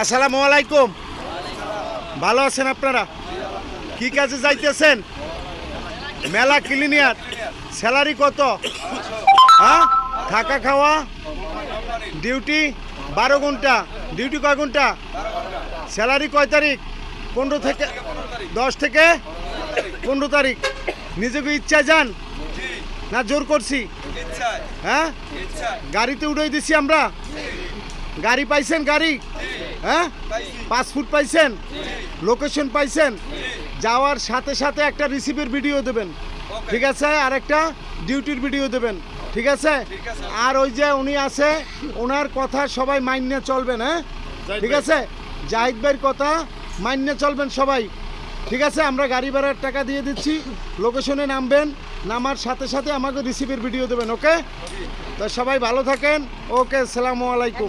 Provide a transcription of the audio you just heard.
আসসালামু আলাইকুম। ভালো আছেন আপনারা? কি কাজে যাইতেছেন? মেলা ক্লিনিয়ার স্যালারি কত? হ্যাঁ? থাকা খাওয়া? ডিউটি? বারো ঘণ্টা। ডিউটি কয় ঘণ্টা? স্যালারি কয় তারিখ? পনেরো থেকে দশ থেকে পনেরো তারিখ। নিজেকে ইচ্ছা যান? না জোর করছি? হ্যাঁ? গাড়িতে উড়ে দিছি আমরা? গাড়ি পাইছেন গাড়ি? হ্যাঁ? পাসপোর্ট পাইছেন? লোকেশন পাইছেন? যাওয়ার সাথে সাথে একটা রিসিপের ভিডিও দেবেন। ঠিক আছে? আর একটা ডিউটির ভিডিও দেবেন। ঠিক আছে? আর ওই যে উনি আছে ওনার কথা সবাই মাইনে চলবেন হ্যাঁ? ঠিক আছে? জাহিদ ভাইয়ের কথা মাইনে চলবেন সবাই। ঠিক আছে, আমরা গাড়ি ভাড়ার টাকা দিয়ে দিচ্ছি। লোকেশনে নামবেন, নামার সাথে সাথে আমাকে রিসিভের ভিডিও দেবেন ওকে তো সবাই ভালো থাকেন ওকে সালামু আলাইকুম।